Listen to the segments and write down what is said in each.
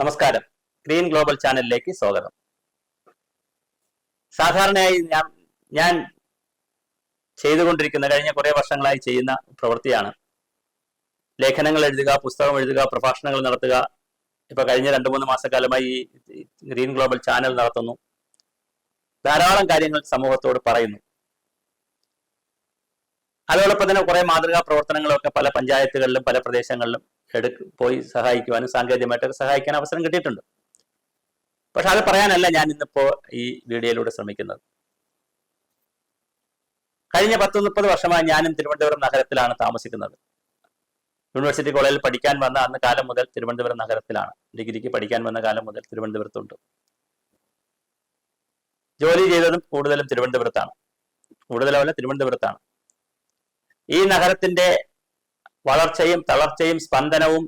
നമസ്കാരം. Green global ചാനലിലേക്ക് സ്വാഗതം. സാധാരണയായി ഞാൻ ഞാൻ ചെയ്തുകൊണ്ടിരിക്കുന്ന കഴിഞ്ഞ കുറേ വർഷങ്ങളായി ചെയ്യുന്ന പ്രവൃത്തിയാണ്. ലേഖനങ്ങൾ എഴുതുക പുസ്തകം എഴുതുക പ്രഭാഷണങ്ങൾ നടത്തുക. ഇപ്പൊ കഴിഞ്ഞ രണ്ടു മൂന്ന് മാസക്കാലമായി ഈ ഗ്രീൻ ഗ്ലോബൽ ചാനൽ നടത്തുന്നു. ധാരാളം കാര്യങ്ങൾ സമൂഹത്തോട് പറയുന്നു. അതോടൊപ്പം തന്നെ കുറെ മാതൃകാ പ്രവർത്തനങ്ങളൊക്കെ പല പഞ്ചായത്തുകളിലും പല പ്രദേശങ്ങളിലും എടുക്ക് പോയി സഹായിക്കുവാനും സാങ്കേതികമായിട്ടൊക്കെ സഹായിക്കാൻ അവസരം കിട്ടിയിട്ടുണ്ട്. പക്ഷെ അത് പറയാനല്ല ഞാൻ ഇന്നിപ്പോ ഈ വീഡിയോയിലൂടെ ശ്രമിക്കുന്നത്. കഴിഞ്ഞ പത്ത് മുപ്പത് വർഷമായി ഞാനും തിരുവനന്തപുരം നഗരത്തിലാണ് താമസിക്കുന്നത്. യൂണിവേഴ്സിറ്റി കോളേജിൽ പഠിക്കാൻ വന്ന അന്ന് കാലം മുതൽ തിരുവനന്തപുരം നഗരത്തിലാണ്. ഡിഗ്രിക്ക് പഠിക്കാൻ വന്ന കാലം മുതൽ തിരുവനന്തപുരത്തുണ്ട്. ജോലി ചെയ്തതും കൂടുതലും തിരുവനന്തപുരത്താണ്. കൂടുതലല്ല തിരുവനന്തപുരത്താണ്. ഈ നഗരത്തിന്റെ വളർച്ചയും തളർച്ചയും സ്പന്ദനവും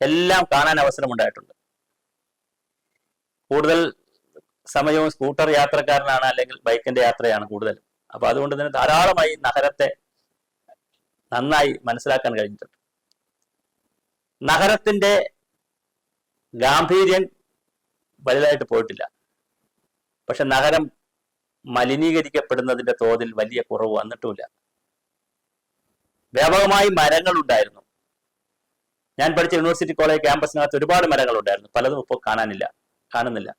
എല്ലാം കാണാൻ അവസരമുണ്ടായിട്ടുണ്ട്. കൂടുതൽ സമയവും സ്കൂട്ടർ യാത്രക്കാരനാണ് അല്ലെങ്കിൽ ബൈക്കിന്റെ യാത്രയാണ് കൂടുതൽ. അപ്പൊ അതുകൊണ്ട് തന്നെ ധാരാളമായി നഗരത്തെ നന്നായി മനസ്സിലാക്കാൻ കഴിഞ്ഞിട്ടുണ്ട്. നഗരത്തിന്റെ ഗാംഭീര്യം വലുതായിട്ട് പോയിട്ടില്ല. പക്ഷെ നഗരം മലിനീകരിക്കപ്പെടുന്നതിന്റെ തോതിൽ വലിയ കുറവ് വന്നിട്ടുമില്ല. വ്യാപകമായി മരങ്ങൾ ഉണ്ടായിരുന്നു ഞാൻ പഠിച്ച യൂണിവേഴ്സിറ്റി കോളേജ് ക്യാമ്പസിനകത്ത് ഒരുപാട് മരങ്ങൾ ഉണ്ടായിരുന്നു പലതും ഇപ്പോൾ കാണാനില്ല കാണുന്നില്ല.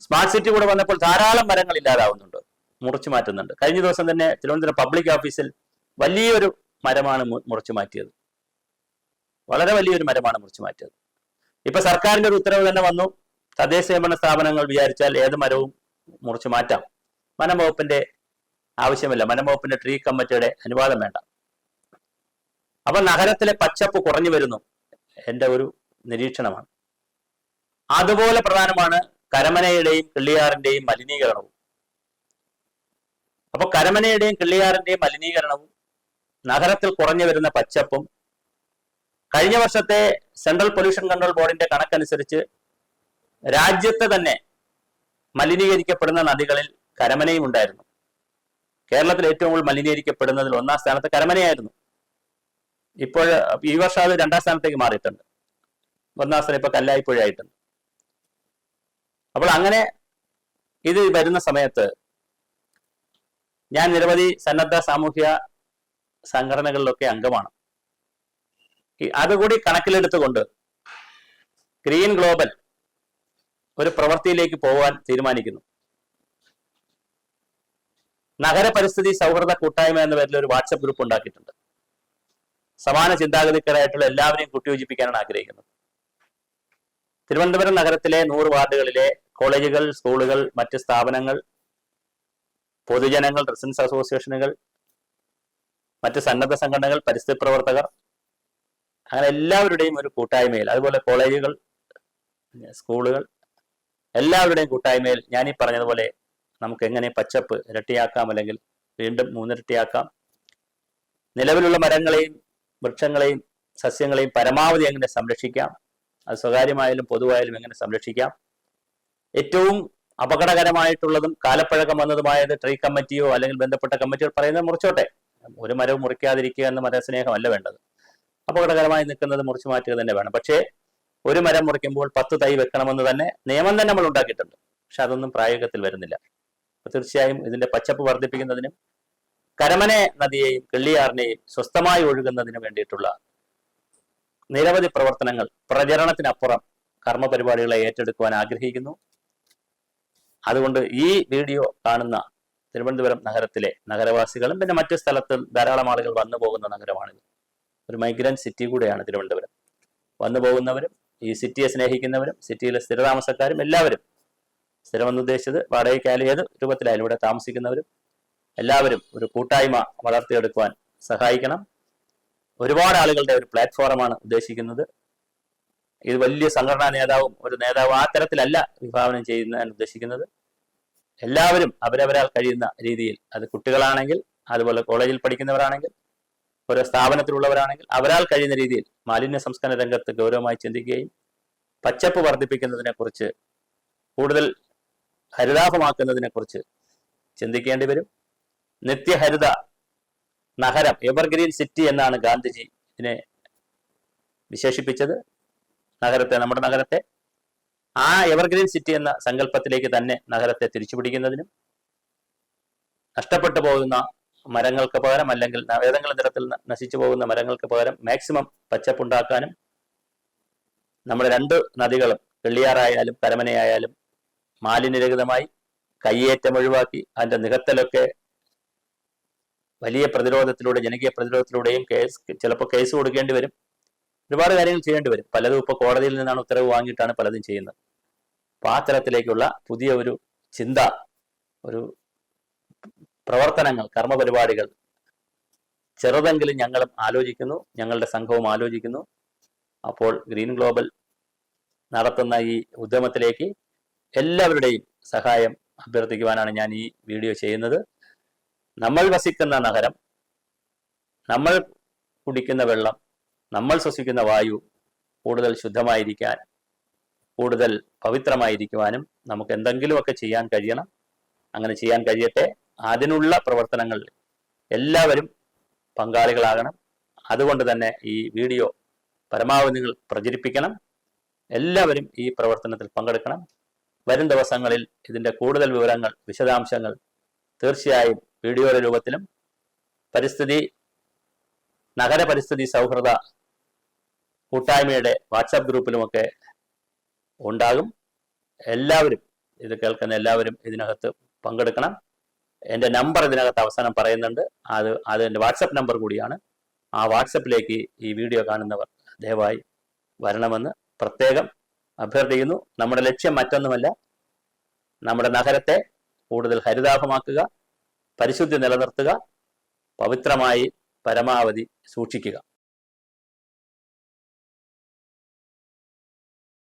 സ്മാർട്ട് സിറ്റി കൂടെ വന്നപ്പോൾ ധാരാളം മരങ്ങൾ ഇല്ലാതാവുന്നുണ്ട് മുറിച്ചു മാറ്റുന്നുണ്ട്. കഴിഞ്ഞ ദിവസം തന്നെ തിരുവനന്തപുരം പബ്ലിക് ഓഫീസിൽ വലിയൊരു മരമാണ് മുറിച്ചു മാറ്റിയത്. വളരെ വലിയൊരു മരമാണ് മുറിച്ചു മാറ്റിയത്. ഇപ്പൊ സർക്കാരിന്റെ ഒരു ഉത്തരവ് തന്നെ വന്നു. തദ്ദേശ സ്വയംഭരണ സ്ഥാപനങ്ങൾ വിചാരിച്ചാൽ ഏത് മരവും മുറിച്ചു മാറ്റാം. വനം വകുപ്പിന്റെ ആവശ്യമില്ല. വനംവകുപ്പിന്റെ ട്രീ കമ്മിറ്റിയുടെ അനുവാദം വേണ്ട. അപ്പൊ നഗരത്തിലെ പച്ചപ്പ് കുറഞ്ഞു വരുന്നു. എന്റെ ഒരു നിരീക്ഷണമാണ്. അതുപോലെ പ്രധാനമാണ് കരമനയുടെയും കിള്ളിയാറിന്റെയും മലിനീകരണവും. അപ്പൊ കരമനയുടെയും കിള്ളിയാറിന്റെയും മലിനീകരണവും നഗരത്തിൽ കുറഞ്ഞു വരുന്ന പച്ചപ്പും കഴിഞ്ഞ വർഷത്തെ സെൻട്രൽ പൊല്യൂഷൻ കൺട്രോൾ ബോർഡിന്റെ കണക്കനുസരിച്ച് രാജ്യത്ത് തന്നെ മലിനീകരിക്കപ്പെടുന്ന നദികളിൽ കരമനയും ഉണ്ടായിരുന്നു. കേരളത്തിൽ ഏറ്റവും കൂടുതൽ മലിനീകരിക്കപ്പെടുന്നതിൽ ഒന്നാം സ്ഥാനത്ത് കരമനയായിരുന്നു. ഇപ്പോൾ ഈ വർഷം അത് രണ്ടാം സ്ഥാനത്തേക്ക് മാറിയിട്ടുണ്ട്. ഒന്നാം സ്ഥാനം ഇപ്പൊ കല്ലായിപ്പുഴയായിട്ടുണ്ട് അപ്പോൾ അങ്ങനെ ഇത് വരുന്ന സമയത്ത് ഞാൻ നിരവധി സന്നദ്ധ സാമൂഹ്യ സംഘടനകളിലൊക്കെ അംഗമാണ്. അതുകൂടി കണക്കിലെടുത്തുകൊണ്ട് ഗ്രീൻ ഗ്ലോബൽ ഒരു പ്രവൃത്തിയിലേക്ക് പോകാൻ തീരുമാനിക്കുന്നു. നഗര പരിസ്ഥിതി സൗഹൃദ കൂട്ടായ്മ എന്ന പേരിൽ ഒരു വാട്സപ്പ് ഗ്രൂപ്പ് ഉണ്ടാക്കിയിട്ടുണ്ട്. സമാന ചിന്താഗതിക്കാരായിട്ടുള്ള എല്ലാവരെയും കൂട്ടിയോജിപ്പിക്കാനാണ് ആഗ്രഹിക്കുന്നത്. തിരുവനന്തപുരം നഗരത്തിലെ നൂറ് വാർഡുകളിലെ കോളേജുകൾ സ്കൂളുകൾ മറ്റ് സ്ഥാപനങ്ങൾ പൊതുജനങ്ങൾ റെസിഡൻസ് അസോസിയേഷനുകൾ മറ്റ് സന്നദ്ധ സംഘടനകൾ പരിസ്ഥിതി പ്രവർത്തകർ അങ്ങനെ എല്ലാവരുടെയും ഒരു കൂട്ടായ്മയിൽ അതുപോലെ കോളേജുകൾ സ്കൂളുകൾ എല്ലാവരുടെയും കൂട്ടായ്മയിൽ ഞാൻ ഈ പറഞ്ഞതുപോലെ നമുക്ക് എങ്ങനെ പച്ചപ്പ് ഇരട്ടിയാക്കാം അല്ലെങ്കിൽ വീണ്ടും മൂന്നിരട്ടിയാക്കാം? നിലവിലുള്ള മരങ്ങളെയും വൃക്ഷങ്ങളെയും സസ്യങ്ങളെയും പരമാവധി എങ്ങനെ സംരക്ഷിക്കാം? അത് സ്വകാര്യമായാലും പൊതുവായാലും എങ്ങനെ സംരക്ഷിക്കാം? ഏറ്റവും അപകടകരമായിട്ടുള്ളതും കാലപ്പഴക്കം വന്നതുമായത് ട്രീ കമ്മിറ്റിയോ അല്ലെങ്കിൽ ബന്ധപ്പെട്ട കമ്മിറ്റിയോ പറയുന്നത് മുറിച്ചോട്ടെ. ഒരു മരവും മുറിക്കാതിരിക്കുക എന്ന മരസ്നേഹമല്ല വേണ്ടത്. അപകടകരമായി നിൽക്കുന്നത് മുറിച്ചു മാറ്റുക തന്നെ വേണം. പക്ഷേ ഒരു മരം മുറിക്കുമ്പോൾ പത്ത് തൈ വെക്കണമെന്ന് തന്നെ നിയമം തന്നെ നമ്മൾ ഉണ്ടാക്കിയിട്ടുണ്ട്. പക്ഷെ അതൊന്നും പ്രായോഗികത്തിൽ വരുന്നില്ല. തീർച്ചയായും ഇതിന്റെ പച്ചപ്പ് വർദ്ധിപ്പിക്കുന്നതിനും കരമനെ നദിയെയും കിള്ളിയാറിനെയും സ്വസ്ഥമായി ഒഴുകുന്നതിനും വേണ്ടിയിട്ടുള്ള നിരവധി പ്രവർത്തനങ്ങൾ പ്രചരണത്തിനപ്പുറം കർമ്മ പരിപാടികളെ ഏറ്റെടുക്കുവാൻ ആഗ്രഹിക്കുന്നു. അതുകൊണ്ട് ഈ വീഡിയോ കാണുന്ന തിരുവനന്തപുരം നഗരത്തിലെ നഗരവാസികളും പിന്നെ മറ്റു സ്ഥലത്ത് ധാരാളം ആളുകൾ വന്നു പോകുന്ന നഗരമാണിത്. ഒരു മൈഗ്രന്റ് സിറ്റി കൂടെയാണ് തിരുവനന്തപുരം. വന്നു പോകുന്നവരും ഈ സിറ്റിയെ സ്നേഹിക്കുന്നവരും സിറ്റിയിലെ സ്ഥിരതാമസക്കാരും എല്ലാവരും സ്ഥിരമെന്ന് ഉദ്ദേശിച്ചത് വാടകയ്ക്കായാലും ഏത് രൂപത്തിലായാലും ഇവിടെ താമസിക്കുന്നവരും എല്ലാവരും ഒരു കൂട്ടായ്മ വളർത്തിയെടുക്കുവാൻ സഹായിക്കണം. ഒരുപാട് ആളുകളുടെ ഒരു പ്ലാറ്റ്ഫോമാണ് ഉദ്ദേശിക്കുന്നത്. ഇത് വലിയ സംഘടനാ നേതാവും ഒരു നേതാവും ആ തരത്തിലല്ല വിഭാവനം ചെയ്യുന്നതാണ് ഉദ്ദേശിക്കുന്നത്. എല്ലാവരും അവരവരാൽ കഴിയുന്ന രീതിയിൽ അത് കുട്ടികളാണെങ്കിൽ അതുപോലെ കോളേജിൽ പഠിക്കുന്നവരാണെങ്കിൽ ഓരോ സ്ഥാപനത്തിലുള്ളവരാണെങ്കിൽ അവരാൽ കഴിയുന്ന രീതിയിൽ മാലിന്യ സംസ്കരണ രംഗത്ത് ഗൗരവമായി ചിന്തിക്കുകയും പച്ചപ്പ് വർദ്ധിപ്പിക്കുന്നതിനെ കുറിച്ച് കൂടുതൽ ഹരിതാഭമാക്കുന്നതിനെ കുറിച്ച് ചിന്തിക്കേണ്ടി വരും. നിത്യഹരിത നഗരം എവർഗ്രീൻ സിറ്റി എന്നാണ് ഗാന്ധിജി ഇതിനെ വിശേഷിപ്പിച്ചത്. നഗരത്തെ നമ്മുടെ നഗരത്തെ. ആ എവർഗ്രീൻ സിറ്റി എന്ന സങ്കല്പത്തിലേക്ക് തന്നെ നഗരത്തെ തിരിച്ചുപിടിക്കുന്നതിനും നഷ്ടപ്പെട്ടു പോകുന്ന മരങ്ങൾക്ക് പകരം അല്ലെങ്കിൽ ഏതെങ്കിലും തരത്തിൽ നശിച്ചു പോകുന്ന മരങ്ങൾക്ക് പകരം മാക്സിമം പച്ചപ്പുണ്ടാക്കാനും നമ്മുടെ രണ്ട് നദികളും വെള്ളിയാറായാലും കരമനയായാലും മാലിന്യരഹിതമായി കയ്യേറ്റം ഒഴിവാക്കി അതിന്റെ നികത്തലൊക്കെ വലിയ പ്രതിരോധത്തിലൂടെ ജനകീയ പ്രതിരോധത്തിലൂടെയും കേസ് ചിലപ്പോൾ കേസ് കൊടുക്കേണ്ടി വരും. ഒരുപാട് കാര്യങ്ങൾ ചെയ്യേണ്ടി വരും. പലതും ഇപ്പോൾ കോടതിയിൽ നിന്നാണ് ഉത്തരവ് വാങ്ങിയിട്ടാണ് പലതും ചെയ്യുന്നത്. അപ്പൊ ആ തരത്തിലേക്കുള്ള പുതിയ ഒരു ചിന്ത ഒരു പ്രവർത്തനങ്ങൾ കർമ്മപരിപാടികൾ ചെറുതെങ്കിലും ഞങ്ങളും ആലോചിക്കുന്നു ഞങ്ങളുടെ സംഘവും ആലോചിക്കുന്നു. അപ്പോൾ ഗ്രീൻ ഗ്ലോബൽ നടത്തുന്ന ഈ ഉദ്യമത്തിലേക്ക് എല്ലാവരുടെയും സഹായം അഭ്യർത്ഥിക്കുവാനാണ് ഞാൻ ഈ വീഡിയോ ചെയ്യുന്നത്. നമ്മൾ വസിക്കുന്ന നഗരം നമ്മൾ കുടിക്കുന്ന വെള്ളം നമ്മൾ ശ്വസിക്കുന്ന വായു കൂടുതൽ ശുദ്ധമായിരിക്കാൻ കൂടുതൽ പവിത്രമായിരിക്കുവാനും നമുക്ക് എന്തെങ്കിലുമൊക്കെ ചെയ്യാൻ കഴിയണം. അങ്ങനെ ചെയ്യാൻ കഴിയട്ടെ. അതിനുള്ള പ്രവർത്തനങ്ങൾ എല്ലാവരും പങ്കാളികളാകണം. അതുകൊണ്ട് തന്നെ ഈ വീഡിയോ പരമാവധി നിങ്ങൾ പ്രചരിപ്പിക്കണം. എല്ലാവരും ഈ പ്രവർത്തനത്തിൽ പങ്കെടുക്കണം. വരും ദിവസങ്ങളിൽ ഇതിന്റെ കൂടുതൽ വിവരങ്ങൾ വിശദാംശങ്ങൾ തീർച്ചയായും വീഡിയോയുടെ രൂപത്തിലും പരിസ്ഥിതി നഗര പരിസ്ഥിതി സൗഹൃദ കൂട്ടായ്മയുടെ വാട്സാപ്പ് ഗ്രൂപ്പിലുമൊക്കെ ഉണ്ടാകും. എല്ലാവരും ഇത് കേൾക്കുന്ന എല്ലാവരും ഇതിനകത്ത് പങ്കെടുക്കണം. എന്റെ നമ്പർ ഇതിനകത്ത് അവസാനം പറയുന്നുണ്ട്. അത് അത് എന്റെ വാട്സപ്പ് നമ്പർ കൂടിയാണ്. ആ വാട്സപ്പിലേക്ക് ഈ വീഡിയോ കാണുന്നവർ ദയവായി വരണമെന്ന് പ്രത്യേകം അഭ്യർത്ഥിക്കുന്നു. നമ്മുടെ ലക്ഷ്യം മറ്റൊന്നുമല്ല. നമ്മുടെ നഗരത്തെ കൂടുതൽ ഹരിതാഭമാക്കുക പരിശുദ്ധി നിലനിർത്തുക പവിത്രമായി പരമാവധി സൂക്ഷിക്കുക.